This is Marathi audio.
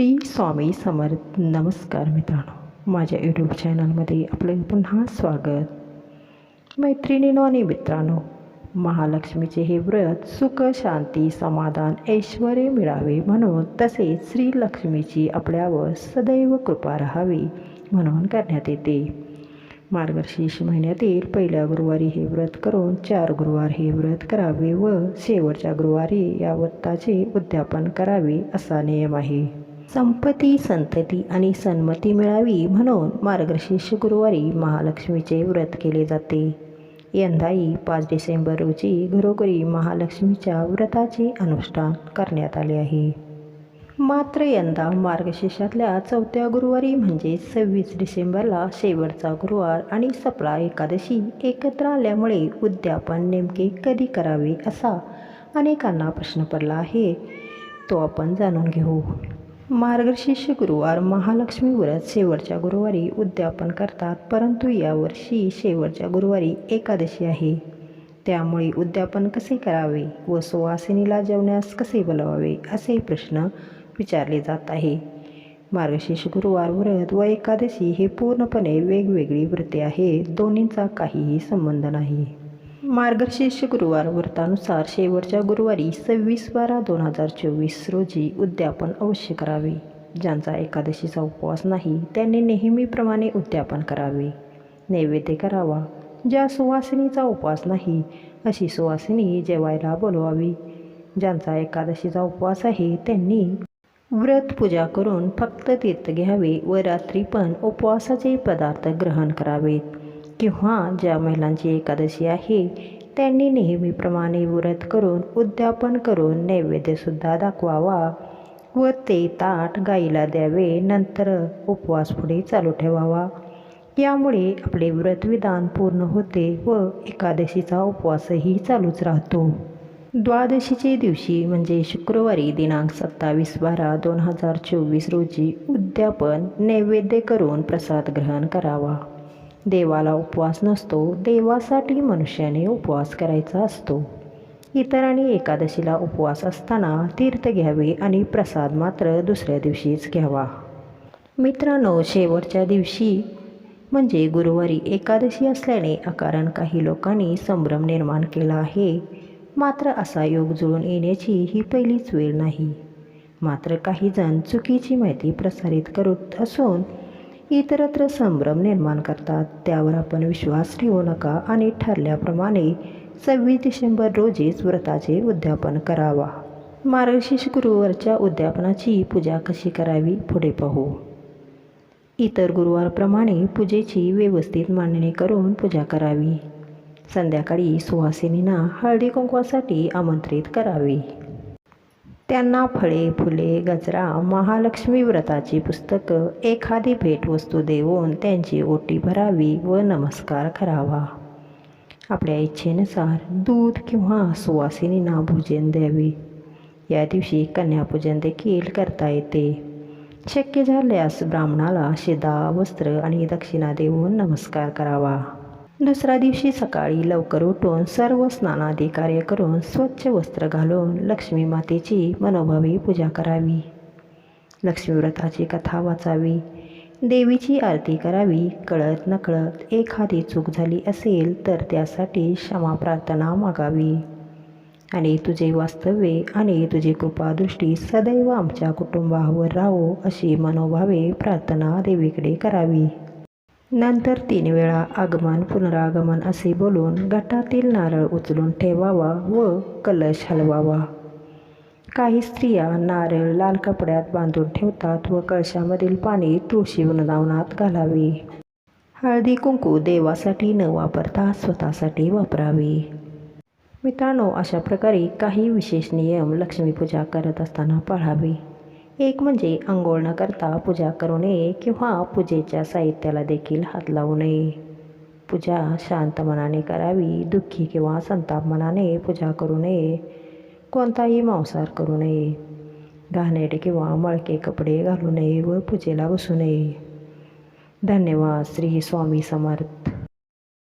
श्री स्वामी समर्थ नमस्कार मित्रांनो. माझ्या यूट्यूब चॅनलमध्ये आपलं पुन्हा स्वागत. मैत्रिणीनो आणि मित्रांनो महालक्ष्मीचे हे व्रत सुख शांती समाधान ऐश्वर मिळावे म्हणून तसेच श्रीलक्ष्मीची आपल्यावर सदैव कृपा राहावी म्हणून करण्यात येते. मार्गशीर्ष महिन्यातील पहिल्या गुरुवारी हे व्रत करून चार गुरुवार हे व्रत करावे व शेवटच्या गुरुवारी या व्रताचे उद्यापन करावे असा नियम आहे. संपत्ती संतती आणि सन्मती मिळावी म्हणून मार्गशीर्ष गुरुवारी महालक्ष्मीचे व्रत केले जाते. यंदाही पाच डिसेंबर रोजी घरोघरी महालक्ष्मीच्या व्रताचे अनुष्ठान करण्यात आले आहे. मात्र यंदा मार्गशीर्षातल्या चौथ्या गुरुवारी म्हणजे सव्वीस डिसेंबरला शेवटचा गुरुवार आणि सपळा एकादशी एकत्र आल्यामुळे उद्यापन नेमके कधी करावे असा अनेकांना प्रश्न पडला आहे. तो आपण जाणून घेऊ. मार्गशीर्ष गुरुवार महालक्ष्मी व्रत शेवटच्या गुरुवारी उद्यापन करतात परंतु यावर्षी शेवटच्या गुरुवारी एकादशी आहे. त्यामुळे उद्यापन कसे करावे व सुवासिनीला जेवण्यास कसे बोलवावे असे प्रश्न विचारले जात आहे. मार्गशीर्ष गुरुवार व्रत व एकादशी हे पूर्णपणे वेगवेगळी व्रते आहे दोन्हींचा काहीही संबंध नाही. मार्गशीर्ष गुरुवार व्रतानुसार शेवटच्या गुरुवारी सव्वीस बारा दोन हजार चोवीस रोजी उद्यापन अवश्य करावे. ज्यांचा एकादशीचा उपवास नाही त्यांनी नेहमीप्रमाणे उद्यापन करावे. नैवेद्य करावा. ज्या सुवासिनीचा उपवास नाही अशी सुवासिनी जेवायला बोलवावी. ज्यांचा एकादशीचा उपवास आहे त्यांनी व्रत पूजा करून फक्त तीर्थ घ्यावे व रात्री पण उपवासाचे पदार्थ ग्रहण करावेत. किंवा ज्या महिलांची एकादशी आहे त्यांनी नेहमीप्रमाणे व्रत करून उद्यापन करून नैवेद्यसुद्धा दाखवावा व ते ताट गाईला द्यावे नंतर उपवास पुढे चालू ठेवावा. यामुळे आपले व्रतविधान पूर्ण होते व एकादशीचा उपवासही चालूच राहतो. द्वादशीचे दिवशी म्हणजे शुक्रवारी दिनांक सत्तावीस बारा दोन हजार चोवीस रोजी उद्यापन नैवेद्य करून प्रसाद ग्रहण करावा. देवाला उपवास नसतो देवासाठी मनुष्याने उपवास करायचा असतो. इतरांनी एकादशीला उपवास असताना तीर्थ घ्यावे आणि प्रसाद मात्र दुसऱ्या दिवशीच घ्यावा. मित्रांनो शेवटच्या दिवशी म्हणजे गुरुवारी एकादशी असल्याने अकारण काही लोकांनी संभ्रम निर्माण केला आहे. मात्र असा योग जुळून येण्याची ही पहिलीच वेळ नाही. मात्र काही जण चुकीची माहिती प्रसारित करत असून इतरत्र संभ्रम निर्माण करतात. त्यावर आपण विश्वास ठेवू नका आणि ठरल्याप्रमाणे सव्वीस डिसेंबर रोजीच व्रताचे उद्यापन करावा. मार्गशीर्ष गुरुवारच्या उद्यापनाची पूजा कशी करावी पुढे पाहू. इतर गुरुवारप्रमाणे पूजेची व्यवस्थित मांडणी करून पूजा करावी. संध्याकाळी सुहासिनींना हळदी कुंकवासाठी आमंत्रित करावे. त्यांना फळे फुले गजरा महालक्ष्मी व्रताची पुस्तकं एखादी भेटवस्तू देऊन त्यांची ओटी भरावी व नमस्कार करावा. आपल्या इच्छेनुसार दूध किंवा सुवासिनींना भोजन द्यावे. या दिवशी कन्यापूजन देखील करता येते. शक्य झाल्यास ब्राह्मणाला शिदा वस्त्र आणि दक्षिणा देऊन नमस्कार करावा. दुसऱ्या दिवशी सकाळी लवकर उठून सर्व स्नानादी कार्य करून स्वच्छ वस्त्र घालून लक्ष्मी मातेची मनोभावी पूजा करावी. लक्ष्मीव्रताची कथा वाचावी. देवीची आरती करावी. कळत नकळत एखादी चूक झाली असेल तर त्यासाठी क्षमा प्रार्थना मागावी. आणि तुझे वास्तव्य आणि तुझी कृपादृष्टी सदैव आमच्या कुटुंबावर राहो अशी मनोभावे प्रार्थना देवीकडे करावी. नंतर तीन वेळा आगमन पुनरागमन असे बोलून घटातील नारळ उचलून ठेवावा व कलश हलवावा. काही स्त्रिया नारळ लाल कपड्यात बांधून ठेवतात व कळशामधील पाणी तुळशी वृंदावनात घालावे. हळदी कुंकू देवासाठी न वापरता स्वतःसाठी वापरावी. मित्रांनो अशा प्रकारे काही विशेष नियम लक्ष्मीपूजा करत असताना पाळावे. एक म्हणजे आंघोळ न करता पूजा करू नये किंवा पूजेच्या साहित्याला देखील हात लावू नये. पूजा शांत मनाने करावी दुःखी किंवा संताप मनाने पूजा करू नये. कोणताही मांसार करू नये. घाणेरडे किंवा मळके कपडे घालू नये व पूजेला बसू नये. धन्यवाद श्री स्वामी समर्थ.